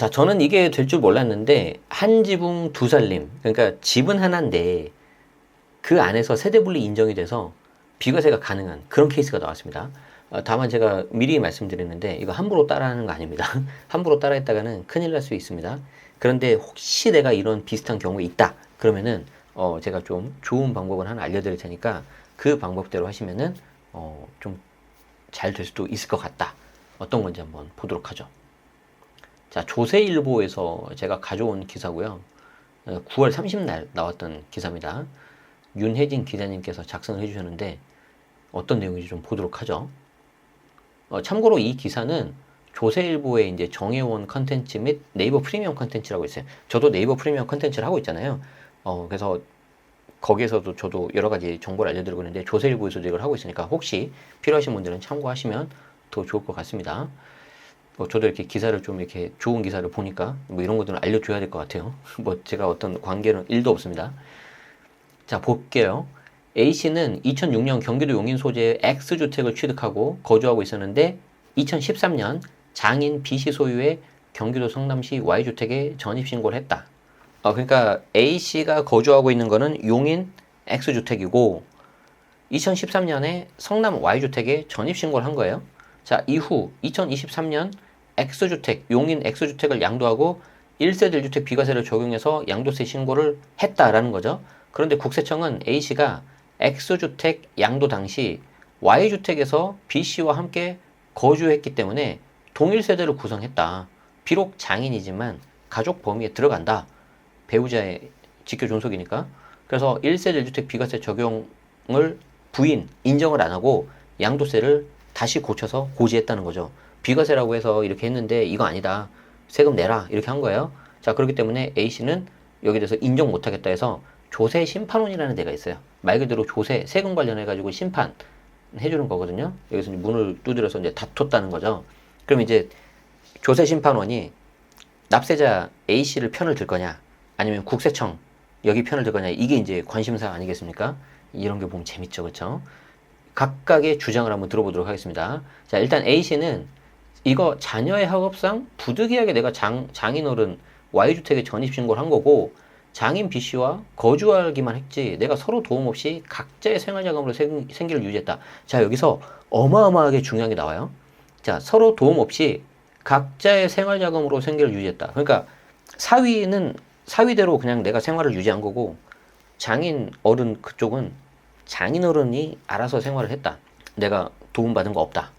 자, 저는 이게 될 줄 몰랐는데 한 지붕 두 살림. 그러니까 집은 하나인데 그 안에서 세대 분리 인정이 돼서 비과세가 가능한 그런 케이스가 나왔습니다. 어, 다만 제가 미리 말씀드렸는데 이거 함부로 따라하는 거 아닙니다. 함부로 따라했다가는 큰일 날 수 있습니다. 그런데 혹시 내가 이런 비슷한 경우에 있다 그러면은 어, 제가 좀 좋은 방법을 하나 알려드릴 테니까 그 방법대로 하시면은 어, 좀 잘 될 수도 있을 것 같다. 어떤 건지 한번 보도록 하죠. 자, 조세일보에서 제가 가져온 기사고요. 어, 9월 30날 나왔던 기사입니다. 윤혜진 기자님께서 작성을 해주셨는데 어떤 내용인지 좀 보도록 하죠. 어, 참고로 이 기사는 조세일보의 이제 정혜원 컨텐츠 및 네이버 프리미엄 컨텐츠라고 있어요. 저도 네이버 프리미엄 컨텐츠를 하고 있잖아요. 어, 그래서 거기에서도 저도 여러 가지 정보를 알려드리고 있는데 조세일보에서도 이걸 하고 있으니까 혹시 필요하신 분들은 참고하시면 더 좋을 것 같습니다. 뭐 저도 이렇게 기사를 좀 이렇게 좋은 기사를 보니까 뭐 이런 것들은 알려줘야 될 것 같아요. 뭐 제가 어떤 관계는 일도 없습니다. 자 볼게요. A 씨는 2006년 경기도 용인 소재의 X 주택을 취득하고 거주하고 있었는데 2013년 장인 B 씨 소유의 경기도 성남시 Y 주택에 전입 신고를 했다. 어, 그러니까 A 씨가 거주하고 있는 거는 용인 X 주택이고 2013년에 성남 Y 주택에 전입 신고를 한 거예요. 자, 이후 2023년 X주택, 용인 X주택을 양도하고 1세대 1주택 비과세를 적용해서 양도세 신고를 했다라는 거죠. 그런데 국세청은 A씨가 X주택 양도 당시 Y주택에서 B씨와 함께 거주했기 때문에 동일 세대를 구성했다. 비록 장인이지만 가족 범위에 들어간다. 배우자의 직교 존속이니까. 그래서 1세대 1주택 비과세 적용을 부인, 인정을 안 하고 양도세를 다시 고쳐서 고지했다는 거죠. 비과세라고 해서 이렇게 했는데 이거 아니다. 세금 내라. 이렇게 한 거예요. 자, 그렇기 때문에 A씨는 여기에 대해서 인정 못 하겠다 해서 조세 심판원이라는 데가 있어요. 말 그대로 조세, 세금 관련해 가지고 심판 해주는 거거든요. 여기서 문을 두드려서 이제 다퉜다는 거죠. 그럼 이제 조세 심판원이 납세자 A씨를 편을 들 거냐, 아니면 국세청 여기 편을 들 거냐, 이게 이제 관심사 아니겠습니까? 이런 게 보면 재밌죠, 그렇죠? 각각의 주장을 한번 들어보도록 하겠습니다. 자, 일단 A씨는 이거 자녀의 학업상 부득이하게 내가 장, 장인어른 Y주택에 전입신고를 한 거고 장인 B씨와 거주하기만 했지 내가 서로 도움 없이 각자의 생활자금으로 생, 생계를 유지했다. 자, 여기서 어마어마하게 중요한 게 나와요. 자, 서로 도움 없이 각자의 생활자금으로 생계를 유지했다. 그러니까 사위는 사위대로 그냥 내가 생활을 유지한 거고 장인 어른 그쪽은 장인어른이 알아서 생활을 했다. 내가 도움받은 거 없다.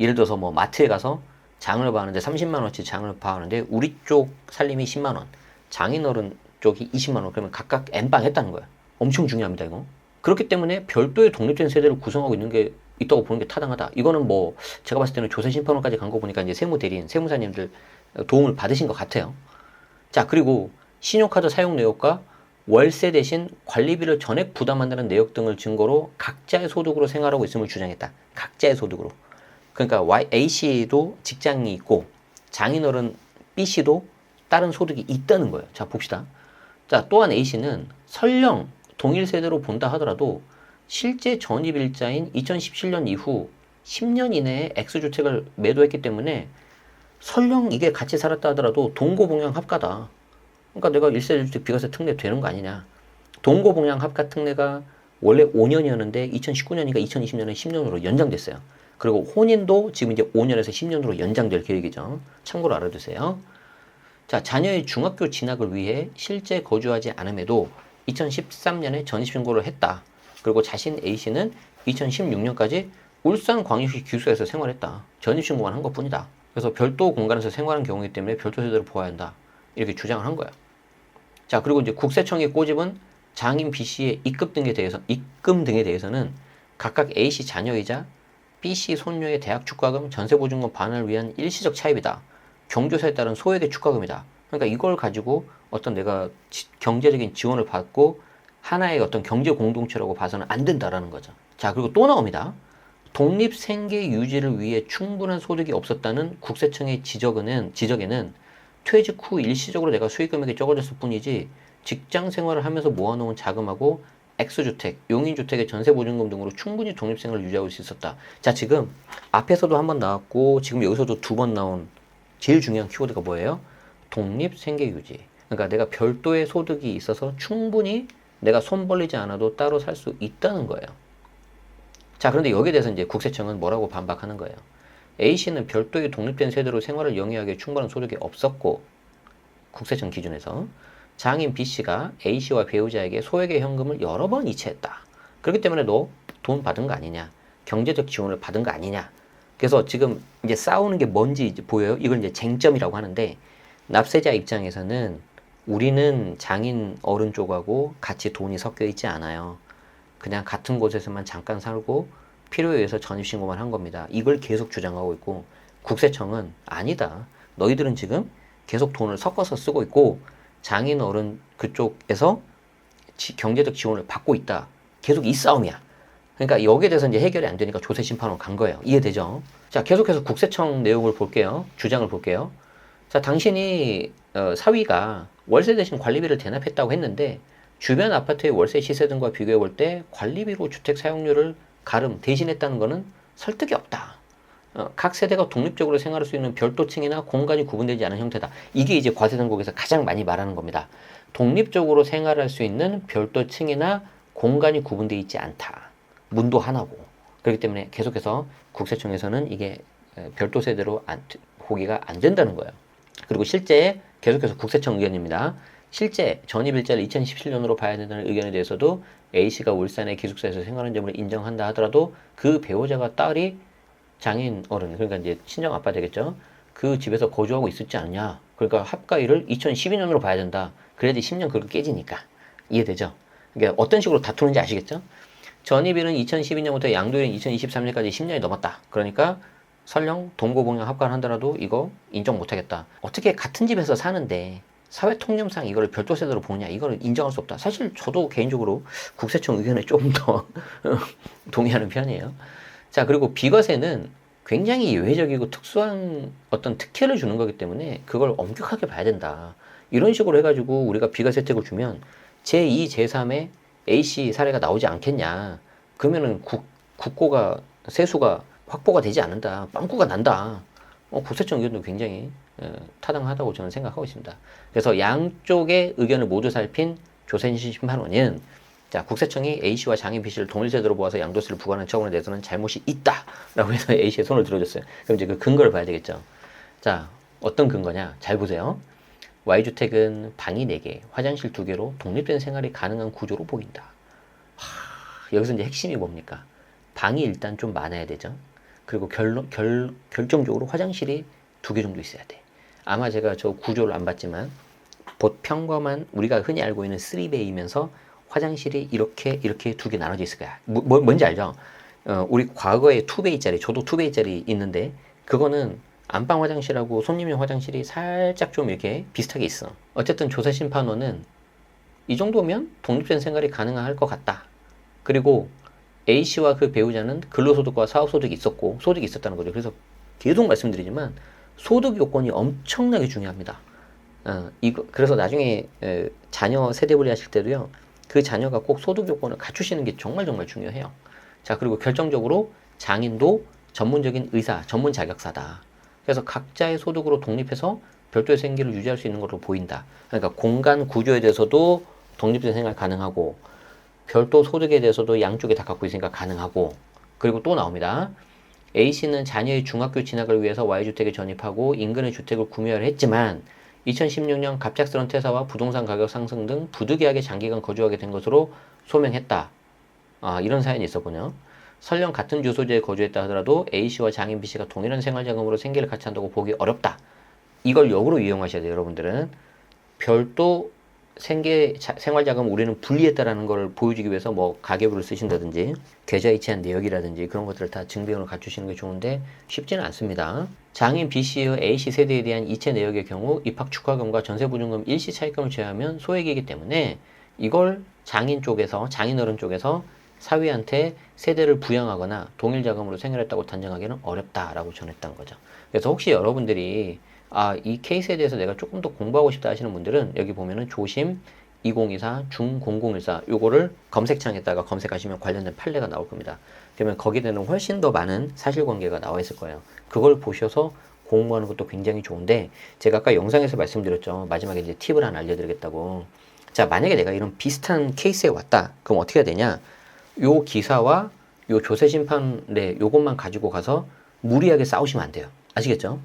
예를 들어서 뭐 마트에 가서 장을 봐는데 30만 원치 장을 봐하는데 우리 쪽 살림이 10만 원, 장인어른 쪽이 20만 원 그러면 각각 엠빵 했다는 거야. 엄청 중요합니다 이거. 그렇기 때문에 별도의 독립된 세대를 구성하고 있는 게 있다고 보는 게 타당하다. 이거는 뭐 제가 봤을 때는 조세 심판원까지 간 거 보니까 이제 세무 대리인, 세무사님들 도움을 받으신 것 같아요. 자 그리고 신용카드 사용 내역과 월세 대신 관리비를 전액 부담한다는 내역 등을 증거로 각자의 소득으로 생활하고 있음을 주장했다. 각자의 소득으로. 그러니까 A씨도 직장이 있고 장인어른 B씨도 다른 소득이 있다는 거예요. 자, 봅시다. 자, 또한 A씨는 설령 동일 세대로 본다 하더라도 실제 전입 일자인 2017년 이후 10년 이내에 X주택을 매도했기 때문에 설령 이게 같이 살았다 하더라도 동고봉양 합가다. 그러니까 내가 1세 1주택 비과세 특례 되는 거 아니냐. 동고봉양 합가 특례가 원래 5년이었는데 2019년이니까 2020년에 10년으로 연장됐어요. 그리고 혼인도 지금 이제 5년에서 10년으로 연장될 계획이죠. 참고로 알아두세요. 자, 자녀의 중학교 진학을 위해 실제 거주하지 않음에도 2013년에 전입신고를 했다. 그리고 자신 A씨는 2016년까지 울산 광역시 기숙사에서 생활했다. 전입신고만 한 것 뿐이다. 그래서 별도 공간에서 생활한 경우이기 때문에 별도 세대를 보아야 한다. 이렇게 주장을 한 거야. 자, 그리고 이제 국세청의 꼬집은 장인 B씨의 입금 등에 대해서, 입금 등에 대해서는 각각 A씨 자녀이자 B씨 손녀의 대학 축가금, 전세 보증금 반환을 위한 일시적 차입이다. 경조사에 따른 소액의 축가금이다. 그러니까 이걸 가지고 어떤 내가 지, 경제적인 지원을 받고 하나의 어떤 경제 공동체라고 봐서는 안 된다라는 거죠. 자, 그리고 또 나옵니다. 독립 생계 유지를 위해 충분한 소득이 없었다는 국세청의 지적은, 지적에는 퇴직 후 일시적으로 내가 수익 금액이 적어졌을 뿐이지 직장 생활을 하면서 모아놓은 자금하고 X주택, 용인주택의 전세보증금 등으로 충분히 독립생활을 유지하고 수 있었다. 자, 지금 앞에서도 한 번 나왔고 지금 여기서도 두 번 나온 제일 중요한 키워드가 뭐예요? 독립 생계 유지. 그러니까 내가 별도의 소득이 있어서 충분히 내가 손 벌리지 않아도 따로 살 수 있다는 거예요. 자, 그런데 여기에 대해서 이제 국세청은 뭐라고 반박하는 거예요. A씨는 별도의 독립된 세대로 생활을 영위하기에 충분한 소득이 없었고, 국세청 기준에서 장인 B씨가 A씨와 배우자에게 소액의 현금을 여러 번 이체했다. 그렇기 때문에 너 돈 받은 거 아니냐? 경제적 지원을 받은 거 아니냐? 그래서 지금 이제 싸우는 게 뭔지 이제 보여요. 이걸 이제 쟁점이라고 하는데 납세자 입장에서는 우리는 장인 어른 쪽하고 같이 돈이 섞여 있지 않아요. 그냥 같은 곳에서만 잠깐 살고 필요에 의해서 전입신고만 한 겁니다. 이걸 계속 주장하고 있고 국세청은 아니다. 너희들은 지금 계속 돈을 섞어서 쓰고 있고 장인 어른 그쪽에서 지- 경제적 지원을 받고 있다. 계속 이 싸움이야. 그러니까 여기에 대해서 이제 해결이 안 되니까 조세 심판원 간 거예요. 이해되죠? 자, 계속해서 국세청 내용을 볼게요. 주장을 볼게요. 자, 당신이 어, 사위가 월세 대신 관리비를 대납했다고 했는데 주변 아파트의 월세 시세 등과 비교해 볼 때 관리비로 주택 사용료를 가름 대신했다는 것은 설득이 없다. 어, 각 세대가 독립적으로 생활할 수 있는 별도층이나 공간이 구분되지 않은 형태다. 이게 이제 과세등록에서 가장 많이 말하는 겁니다. 독립적으로 생활할 수 있는 별도층이나 공간이 구분되어 있지 않다. 문도 하나고. 그렇기 때문에 계속해서 국세청에서는 이게 에, 별도 세대로 안, 보기가 안 된다는 거예요. 그리고 실제 계속해서 국세청 의견입니다. 실제 전입 일자를 2017년으로 봐야 된다는 의견에 대해서도 A씨가 울산의 기숙사에서 생활한 점을 인정한다 하더라도 그 배우자가 딸이 장인 어른 그러니까 이제 친정 아빠 되겠죠. 그 집에서 거주하고 있었지 않냐. 그러니까 합가일을 2012년으로 봐야 된다. 그래야지 10년 그렇게 깨지니까 이해되죠. 그러니까 어떤 식으로 다투는지 아시겠죠? 전입일은 2012년부터 양도일은 2023년까지 10년이 넘었다. 그러니까 설령 동거공양 합가를 한다라도 이거 인정 못하겠다. 어떻게 같은 집에서 사는데 사회 통념상 이거를 별도 세대로 보냐 이거를 인정할 수 없다. 사실 저도 개인적으로 국세청 의견에 조금 더 동의하는 편이에요. 자 그리고 비과세는 굉장히 예외적이고 특수한 어떤 특혜를 주는 거기 때문에 그걸 엄격하게 봐야 된다. 이런 식으로 해가지고 우리가 비과세 혜택을 주면 제2, 제3의 A씨 사례가 나오지 않겠냐. 그러면은 국, 국고가 세수가 확보가 되지 않는다. 빵꾸가 난다. 어, 국세청 의견도 굉장히 어, 타당하다고 저는 생각하고 있습니다. 그래서 양쪽의 의견을 모두 살핀 조센시 심판원은 자 국세청이 A씨와 장인 B씨를 동일제도로 보아서 양도세를 부과하는 처분에 대해서는 잘못이 있다 라고 해서 A씨의 손을 들어줬어요. 그럼 이제 그 근거를 봐야 되겠죠. 자 어떤 근거냐? 잘 보세요. Y주택은 방이 4개, 화장실 2개로 독립된 생활이 가능한 구조로 보인다. 하, 여기서 이제 핵심이 뭡니까? 방이 일단 좀 많아야 되죠. 그리고 결론, 결, 결정적으로 화장실이 두 개 정도 있어야 돼. 아마 제가 저 구조를 안 봤지만 보 평범한 우리가 흔히 알고 있는 3베이면서 화장실이 이렇게 이렇게 두 개 나눠져 있을 거야. 뭐, 뭐- 뭔지 알죠? 어, 우리 과거에 2베이짜리, 저도 2베이짜리 있는데 그거는 안방 화장실하고 손님용 화장실이 살짝 좀 이렇게 비슷하게 있어. 어쨌든 조세 심판원은 이 정도면 독립된 생활이 가능할 것 같다. 그리고 A 씨와 그 배우자는 근로소득과 사업소득이 있었고 소득이 있었다는 거죠. 그래서 계속 말씀드리지만 소득 요건이 엄청나게 중요합니다. 어, 이거 그래서 나중에 에, 자녀 세대 분리하실 때도요. 그 자녀가 꼭 소득 요건을 갖추시는 게 정말 정말 중요해요. 자 그리고 결정적으로 장인도 전문적인 의사, 전문 자격사다. 그래서 각자의 소득으로 독립해서 별도의 생계를 유지할 수 있는 것으로 보인다. 그러니까 공간 구조에 대해서도 독립된 생활 가능하고 별도 소득에 대해서도 양쪽에 다 갖고 있으니까 가능하고 그리고 또 나옵니다. A씨는 자녀의 중학교 진학을 위해서 Y주택에 전입하고 인근의 주택을 구매하려 했지만 2016년 갑작스런 퇴사와 부동산 가격 상승 등 부득이하게 장기간 거주하게 된 것으로 소명했다. 아, 이런 사연이 있었군요. 설령 같은 주소지에 거주했다 하더라도 A씨와 장인 B씨가 동일한 생활자금으로 생계를 같이 한다고 보기 어렵다. 이걸 역으로 이용하셔야 돼요, 여러분들은. 별도 생계 자- 생활자금 우리는 분리했다라는 걸 보여주기 위해서 뭐 가계부를 쓰신다든지 계좌 이체한 내역이라든지 그런 것들을 다 증빙으로 갖추시는 게 좋은데 쉽지는 않습니다. 장인 B씨의 A씨 세대에 대한 이체 내역의 경우 입학 축하금과 전세보증금 일시 차입금을 제외하면 소액이기 때문에 이걸 장인 쪽에서 장인 어른 쪽에서 사위한테 세대를 부양하거나 동일 자금으로 생활했다고 단정하기는 어렵다라고 전했던 거죠. 그래서 혹시 여러분들이 아, 이 케이스에 대해서 내가 조금 더 공부하고 싶다 하시는 분들은 여기 보면은 조심 2024 중0014 요거를 검색창에다가 검색하시면 관련된 판례가 나올 겁니다. 그러면 거기에 대한 훨씬 더 많은 사실관계가 나와 있을 거예요. 그걸 보셔서 공부하는 것도 굉장히 좋은데 제가 아까 영상에서 말씀드렸죠. 마지막에 이제 팁을 하나 알려드리겠다고. 자, 만약에 내가 이런 비슷한 케이스에 왔다. 그럼 어떻게 해야 되냐? 요 기사와 요 조세 심판의 요것만 가지고 가서 무리하게 싸우시면 안 돼요. 아시겠죠?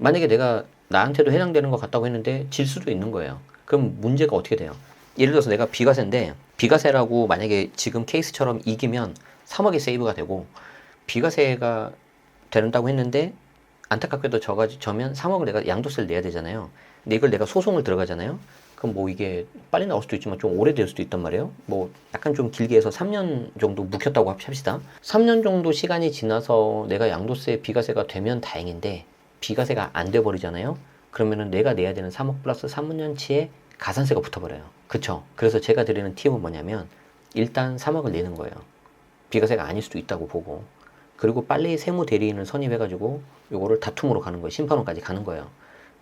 만약에 내가 나한테도 해당되는 것 같다고 했는데 질 수도 있는 거예요. 그럼 문제가 어떻게 돼요? 예를 들어서 내가 비과세인데 비과세라고 만약에 지금 케이스처럼 이기면 3억이 세이브가 되고 비과세가 된다고 했는데 안타깝게도 저가 저면 3억을 내가 양도세를 내야 되잖아요. 근데 이걸 내가 소송을 들어가잖아요. 그럼 뭐 이게 빨리 나올 수도 있지만 좀 오래될 수도 있단 말이에요. 뭐 약간 좀 길게 해서 3년 정도 묵혔다고 합시다. 3년 정도 시간이 지나서 내가 양도세 비과세가 되면 다행인데 비과세가 안 돼 버리잖아요. 그러면은 내가 내야 되는 3억 플러스 3년치의 가산세가 붙어버려요. 그쵸? 그래서 제가 드리는 팁은 뭐냐면 일단 3억을 내는 거예요. 비과세가 아닐 수도 있다고 보고 그리고 빨리 세무 대리인을 선임해가지고 요거를 다툼으로 가는 거예요. 심판원까지 가는 거예요.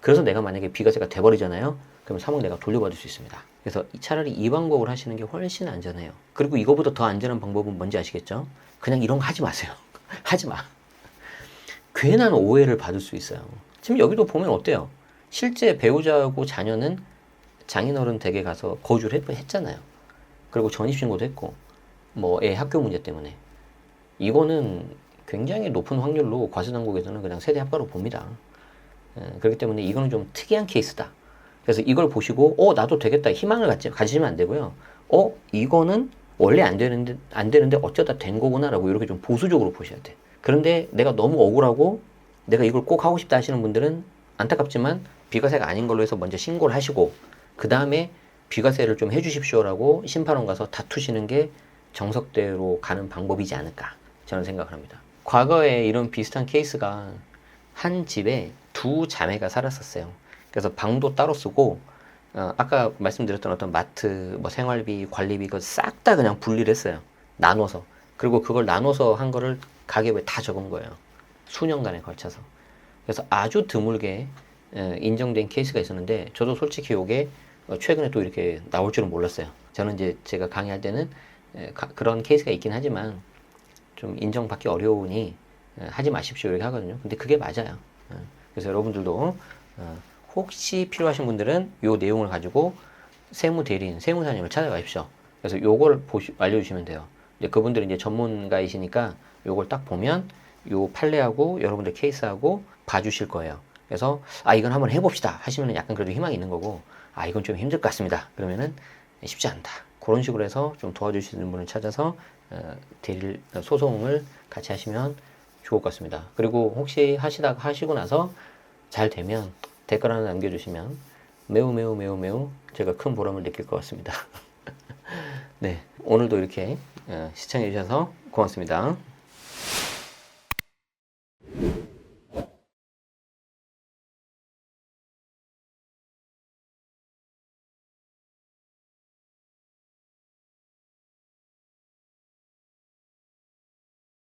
그래서 내가 만약에 비과세가 돼버리잖아요. 그러면 3억 내가 돌려받을 수 있습니다. 그래서 차라리 이 방법을 하시는 게 훨씬 안전해요. 그리고 이거보다 더 안전한 방법은 뭔지 아시겠죠? 그냥 이런 거 하지 마세요. 하지 마. 괜한 오해를 받을 수 있어요. 지금 여기도 보면 어때요? 실제 배우자하고 자녀는 장인어른 댁에 가서 거주를 했, 했잖아요. 그리고 전입신고도 했고, 뭐 애 학교 문제 때문에. 이거는 굉장히 높은 확률로 과세당국에서는 그냥 세대 합가로 봅니다. 예, 그렇기 때문에 이거는 좀 특이한 케이스다. 그래서 이걸 보시고, 어, 나도 되겠다. 희망을 갖지, 가지시면 안 되고요. 어, 이거는 원래 안 되는데, 안 되는데 어쩌다 된 거구나라고 이렇게 좀 보수적으로 보셔야 돼. 그런데 내가 너무 억울하고 내가 이걸 꼭 하고 싶다 하시는 분들은 안타깝지만 비과세가 아닌 걸로 해서 먼저 신고를 하시고, 그 다음에 비과세를 좀 해주십시오라고 심판원 가서 다투시는 게 정석대로 가는 방법이지 않을까 저는 생각을 합니다. 과거에 이런 비슷한 케이스가 한 집에 두 자매가 살았었어요. 그래서 방도 따로 쓰고 어, 아까 말씀드렸던 어떤 마트, 뭐 생활비, 관리비 그거 싹 다 그냥 분리를 했어요. 나눠서. 그리고 그걸 나눠서 한 거를 가계부에 다 적은 거예요. 수년간에 걸쳐서. 그래서 아주 드물게 에, 인정된 케이스가 있었는데 저도 솔직히 이게 어, 최근에 또 이렇게 나올 줄은 몰랐어요. 저는 이제 제가 강의할 때는 그런 케이스가 있긴 하지만 좀 인정받기 어려우니 에, 하지 마십시오 이렇게 하거든요. 근데 그게 맞아요. 에, 그래서 여러분들도 어, 혹시 필요하신 분들은 요 내용을 가지고 세무 대리인, 세무사님을 찾아가십시오. 그래서 요걸 보시, 알려주시면 돼요. 이제 그분들은 이제 전문가이시니까 요걸 딱 보면 요 판례하고 여러분들 케이스하고 봐주실 거예요. 그래서 아 이건 한번 해봅시다 하시면 약간 그래도 희망이 있는 거고 아 이건 좀 힘들 것 같습니다. 그러면은 쉽지 않다. 그런 식으로 해서 좀 도와주시는 분을 찾아서 어, 대리 소송을 같이 하시면 좋을 것 같습니다. 그리고 혹시 하시다가 하시고 나서 잘 되면 댓글 하나 남겨주시면 매우 매우 매우 매우 제가 큰 보람을 느낄 것 같습니다. 네 오늘도 이렇게 어, 시청해 주셔서 고맙습니다.